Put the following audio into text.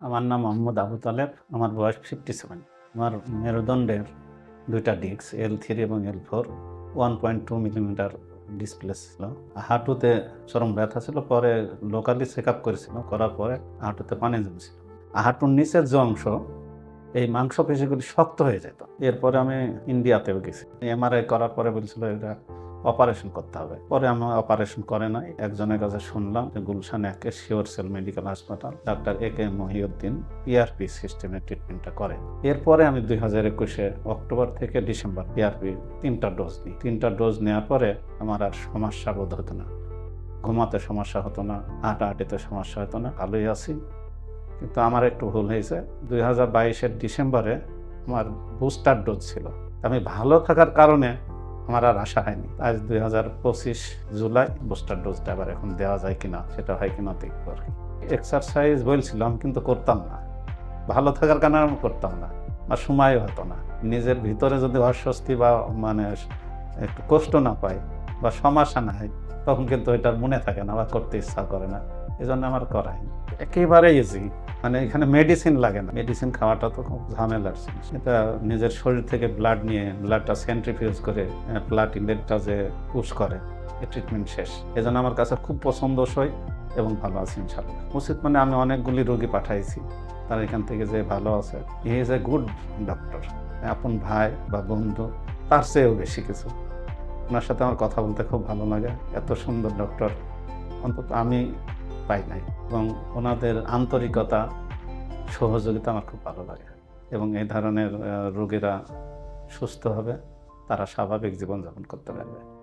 আমার নাম মোহাম্মদ আবু তালেব, আমার বয়স ফিফটি সেভেন আমার মেরুদণ্ডের দুইটা ডিস্ক এল থ্রি এবং L four one point two millimetre display ছিল। হাঁটুতে চরম ব্যথা ছিল, পরে লোকালি চেক আপ করেছিল করার পরে হাঁটুতে পানি জমেছিল। হাঁটুর নিচের যে অংশ, এই মাংসপেশিগুলি শক্ত হয়ে যেত। এরপরে আমি ইন্ডিয়াতেও গেছি। এমআরআই করার পরে বলছিল এটা অপারেশন করতে হবে। পরে আমি অপারেশন করে নাই। একজনের কাছে শুনলাম যে গুলশান একে শিওর সেল মেডিকেল হাসপাতাল ডাক্তার এ কে মহিউদ্দিন পিআরপি সিস্টেমে ট্রিটমেন্টটা করে। এরপরে আমি দুই হাজার একুশে অক্টোবর থেকে ডিসেম্বর পিআরপি তিনটা ডোজ নিই। তিনটা ডোজ নেওয়ার পরে আমার আর সমস্যা বোধ হতো না। ঘুমাতে সমস্যা হতো না, হাঁটাহাঁটিতে সমস্যা হতো না, ভালোই আছি। কিন্তু আমার একটু ভুল হয়েছে। দুই হাজার বাইশের ডিসেম্বরে আমার বুস্টার ডোজ ছিল। আমি ভালো থাকার কারণে আমার আর আশা হয়নি। আজ দুই হাজার পঁচিশ জুলাই, বুস্টার ডোজটা আবার এখন দেওয়া যায় কিনা, সেটা হয় কিনা দেখব আর কি। এক্সারসাইজ বলছিলাম, কিন্তু করতাম না। ভালো থাকার কারণে আমি করতাম না আর সময় হতো না। নিজের ভিতরে যদি অস্বস্তি বা মানে একটু কষ্ট না পাই, বা সমস্যা না হয়, তখন কিন্তু এটার মনে থাকে না বা করতে ইচ্ছা করে না। এই জন্য আমার করাই। একেবারে ইজি মানে এখানে মেডিসিন লাগে না। মেডিসিন খাওয়াটা তো খুব ঝামেলার এটা নিজের শরীর থেকে ব্লাড নিয়ে ব্লাডটা সেন্ট্রিফিউজ করে প্লাটিলেটটা যে পুশ করে ট্রিটমেন্ট শেষ। এজন্য আমার কাছে খুব পছন্দসই এবং ভালো আছে ইনশাল্লাহ উচিত মানে আমি অনেকগুলি রোগী পাঠাইছি, তারা এখান থেকে যে ভালো আছে। He is a good doctor. আপন ভাই বা বন্ধু, তার চেয়েও বেশি কিছু। ওনার সাথে আমার কথা বলতে খুব ভালো লাগে। এত সুন্দর ডক্টর। অন্তত আমি পাই নাই এবং ওনাদের আন্তরিকতা, সহযোগিতা আমার খুব ভালো লাগে এবং এই ধরনের রোগীরা সুস্থ হবে, তারা স্বাভাবিক জীবনযাপন করতে পারবে।